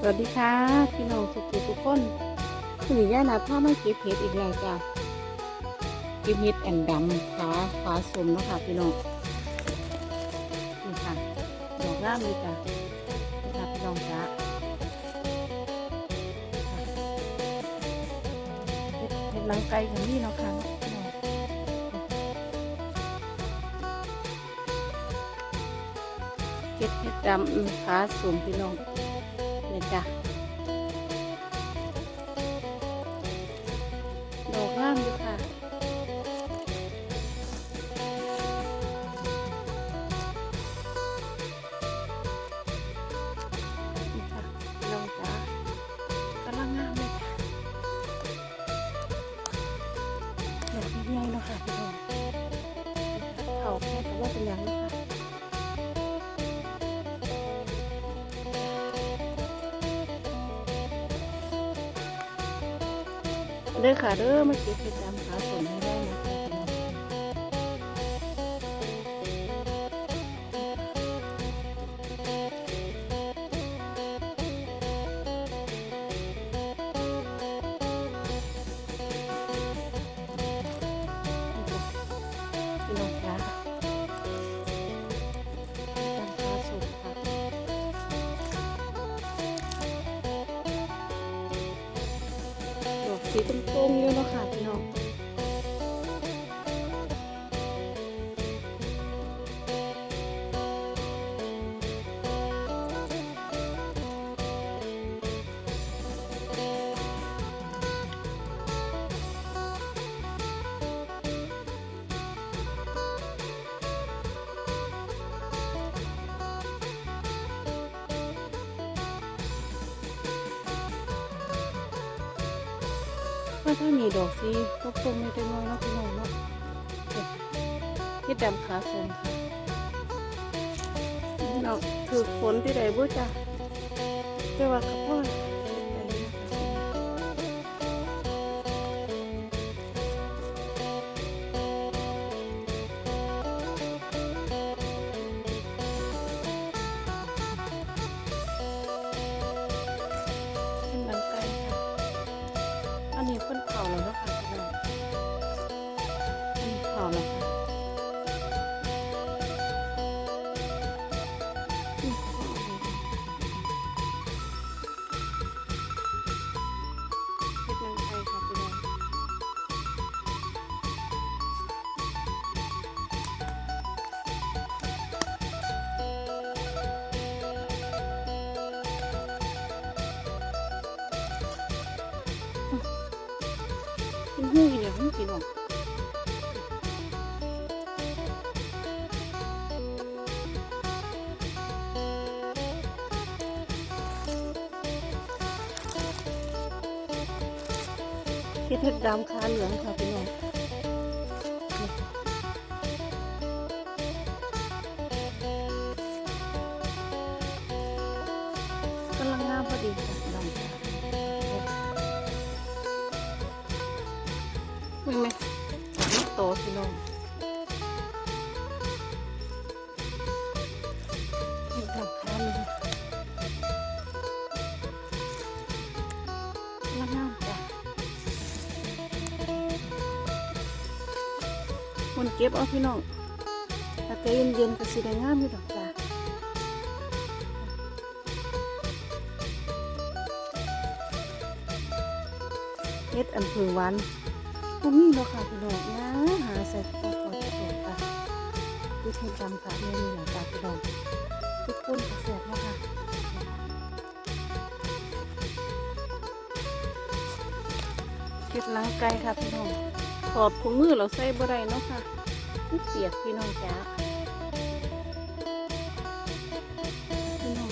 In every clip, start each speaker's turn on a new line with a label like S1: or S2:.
S1: สวัสดีค่ะพี่น้องทุกีทุกคนคุณหญิงย่านาพ่อมาเก็บเห็ดอีกแล้วจ้ะเก็บเห็ดแอนดำขาขาสมนะคะพี่น้องนี่ค่ะดอกร่ามเลยจ้ะนี่ค่ะพี่น้องจ้ะเห็ดหลังไก่กันนี่เนาะค่ะพี่น้องเก็บเห็ดดำขาสมพี่น้อง นี่จ้ะด เด้อค่ะเด้อมาเก็บประจำ สีตรงๆอยู่นาะคะ พี่อยถ้ามีดอกสีตรงๆในจังน้อยเนาะพี่น้องเนาะเฮ็ดดำขาสมค่ะเราถือฝนที่ใดบุจ้ะแต่ว่ากับพ่อ เป็นหูอีหยังพี่น้องเฮ็ดเฮ็ดดำขาเหลืองค่ะพี่น้อง เก็บเอาพี่น้องถ้าใจเย็นๆก็สิได้งามอยู่ดอกจ้ะเฮ็ดอันผือวันผมมีราคาพี่น้องนะหาใส่ตัวพอจะตัวค่ะดูเทนจำค่ะเมนูหลังจากพี่น้องทุกคนเสียบนะคะเก็ดล้างไก่ค่ะพี่น้องถอดถุงมือเราใส่บ่ได้เนาะค่ะ เปียกพี่น้องจ้าพี่น้อง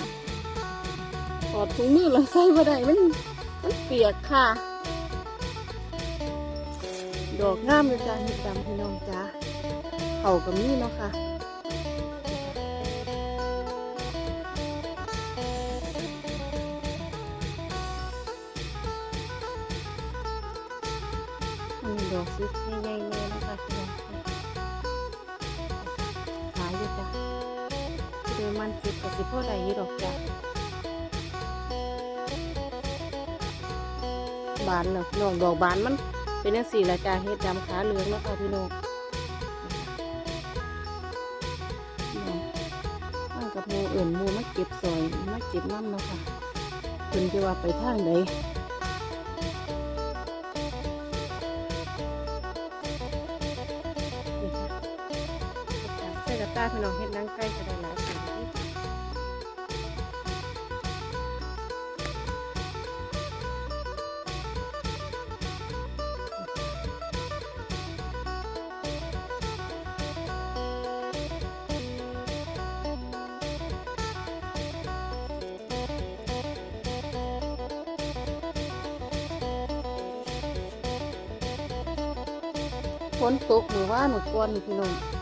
S1: ถอดถุงมือเราใส่บ่ได้มันมันเปียกค่ะ ดอกงามเลยจ้าเห็ดดำพี่น้องจ้าเขากับนี่เนาะค่ะ ดอกซุกใหญ่ๆเลยนะคะพี่น้องหายอยู่จ้ะโดยมันเก็บกับสิพ่อใดอยู่ดอกจ้ะบานแล้วพี่น้องดอกบานมันเป็นจังสี่ละจ้าเฮ็ดดำขาเหลืองแล้วค่ะพี่น้องพี่น้องมากับหมูอื่นหมูมาเก็บซอยมาเก็บน้ำเนาะค่ะเพิ่นจะว่าไปทางใดนี่ ตาพี่น้องเฮ็ดนั่งไก่ก็ได้หลายสีฝนตกหรือว่าหนูกวนนี่พี่น้อง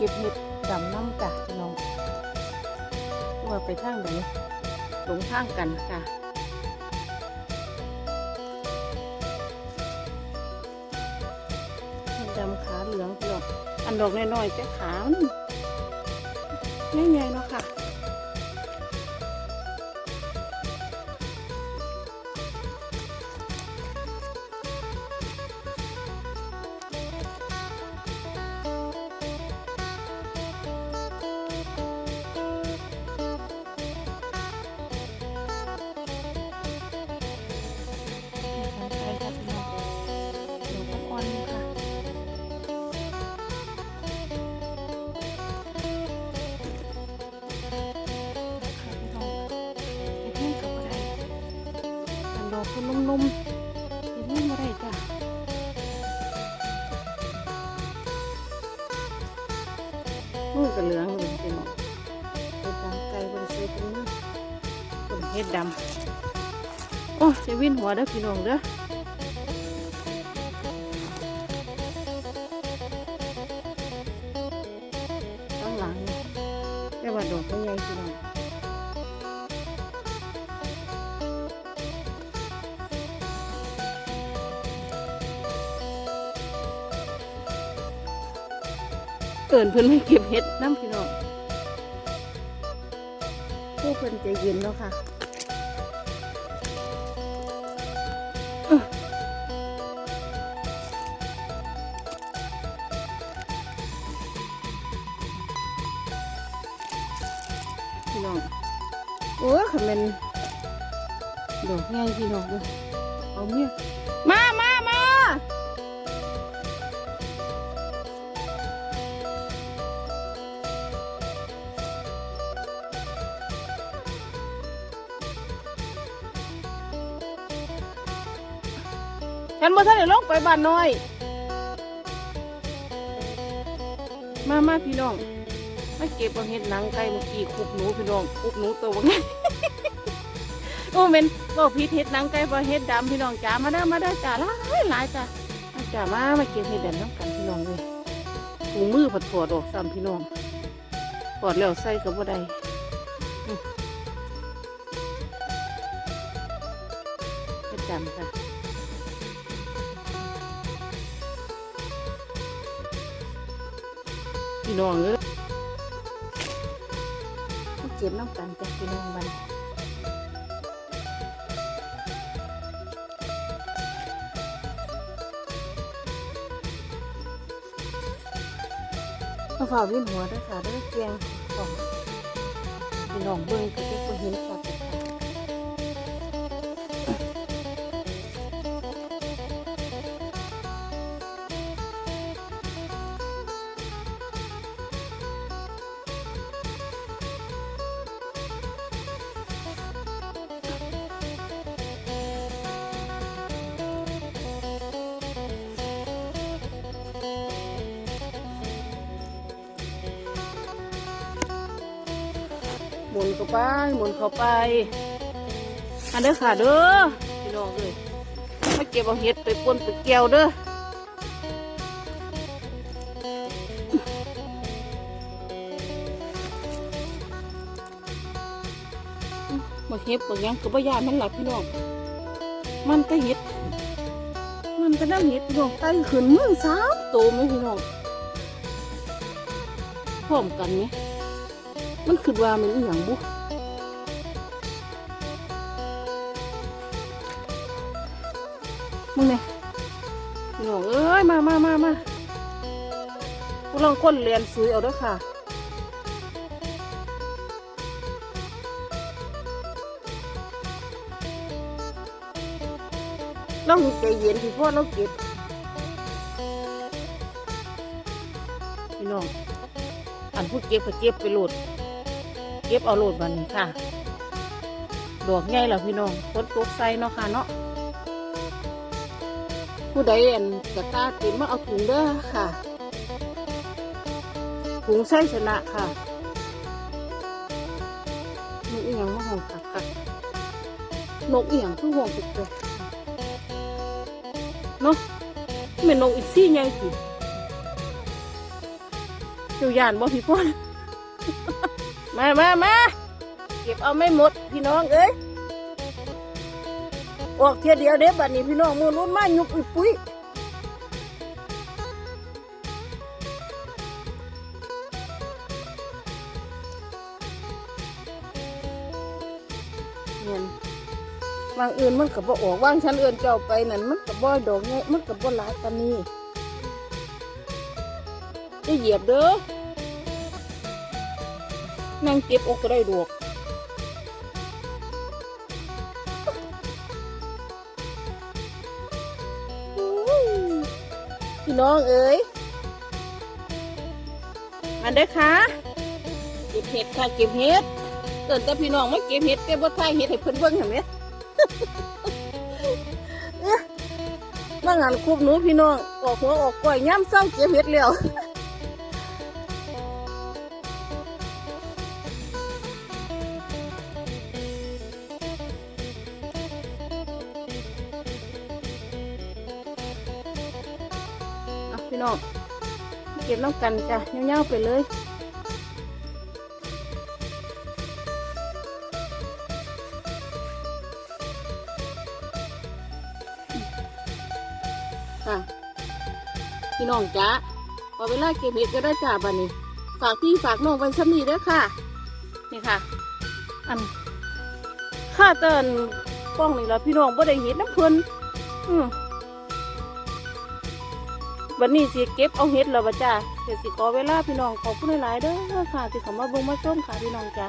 S1: เก็บเห็ดดำน้ำจ้ะพี่น้องว่าไปทางไหนหลงทางกันค่ะดดำขาเหลืองพี่น้องอันดอกน้อยๆจะขาวใหญ่ๆเนาะค่ะ อันดอกคุณนุ่มๆเห็ดนี่อะไรจ้ะมือกับเหลืองเลยพี่น้องเห็ดดำไก่บริสุทธิ์เป็นมือเป็นเห็ดดำโอ้จะวิ่นหัวเด้อพี่น้องเด้อข้างหลังแต่ว่าดอกไม่ใหญ่พี่น้อง เอินเพิ่นไม่เก็บเห็ดน้ำพี่น้องผู้เพิ่นใจเย็นแล้วค่ะพี่น้องโอ้ยคำเป็นดอกง่ายพี่น้องเลยเอาเมีย ฉันบ่ทันได้ลงไปบ้านน้อย มามาพี่น้องมาเก็บเอาเห็ดหนังไก่เมื่อกี้คุบหนูพี่น้องคุบหนูตัวว่าไงโอ้เมนก็พิษเห็ดหนังไก่พอเห็ดดำพี่น้องจ๋ามาได้อมาได้อจ๋าหลายหลายจ้ะมาจ๋ามามาเก็บเห็ดดำน้ำกันพี่น้องเลยถุงมือผัดถอดออกซ้ำพี่น้องถอดแล้วใส่กับบ่ได้อืมเห็ดดำค่ะ พี่น้องเลยเก็บน้ำกันจากพี่น้องบันมาฝ่าวิ่นหัวด้วยค่ะด้วยเกียงของพี่น้องเบิ้งก็จะเห็น มุนเข้าไปหมุนเข้าไปอันเด้อค่ะเด้อพี่น้องเลยมาเก็บเอาเห็ดไปปนไปแก้วเด้อมาเห็ดบางอย่างก็บ่ยานมันหลับพี่น้อง มันก็เห็ด มันก็นั่งเห็ดพี่น้องไต่ขึ้นมือสามโตวไหมพี่น้องพร้อมกันไหม มันคือว่ามันอีหยังบุมึงเนี่ยพี่น้องเอ้ย มามามามากูลองก้นเรียนซุยเอาด้วยค่ะเราใจเย็นพี่พ่อเราเก็บพี่น้อง อันพูดเก็บก็เก็บไปโหลด เก็บเอาโหลดบันนี้ค่ะ ดอกใหญ่แล้วพี่น้องฝนตกใส่เนาะค่ะเนาะผู้ใดอันกระตาเต็มมาเอาถุงเด้อค่ะถุงใส่ชนะค่ะนกอีหยังมาห้องกักกักนกอีหยังคือห้องตึกเลยเนาะแม่นนกอีซี่ใหญ่สิเจ้ายานบ่พี่พ่อ มามามาเก็บเอาไม่หมดพี่น้องเอ้ยออกเทียเดียวเด็บบัดนี้พี่น้องมือรุ่นมายุบอุยปุ้ยเนียนวางอื่นมันกับบ่ออกวางชั้นอื่นเจ้าไปนั่นมันกับบ่ดอกไงมันกับบ่หลายปานนี้จะเหยียบเด้อ นั่งเก็บอกก็ได้ดอกพี่น้องเอ๋ยอันเด้อค่ะเก็บเห็ดค่ะเก็บเห็ดเกิดแต่พี่น้องไม่เก็บเห็ดแต่บ่ทายเห็ดให้เพิ่นเบิ่งเห็นไหมเอ๊ะมางานคูบหนูพี่น้องออกหัวออกก้อยย่ำเศร้าเก็บเห็ดแล้ว พี่น้องเก็บน้ำกันจ้ะเงี้ยวๆไปเลยค่ะพี่น้องจ้าพอเวลาเก็บเห็ดก็ได้จ้าบันนี้ฝากพี่ฝากน้องไว้ซ้ำนี้ด้อค่ะ นี่ค่ะ อันค่าเตินป้องนี่ละพี่น้องบ่ได้เห็ดน้ำเพิ่นอืม วันนี้สิเก็บเอาเห็ดแล้วบ่จ้าเดี๋ยวสิขอเวลาพี่น้องขอบคุณหลายๆเด้อค่ะที่เข้ามาเบิ่งมาชมค่ะพี่น้องจ้า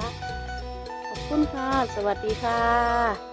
S1: ขอบคุณค่ะ สวัสดีค่ะ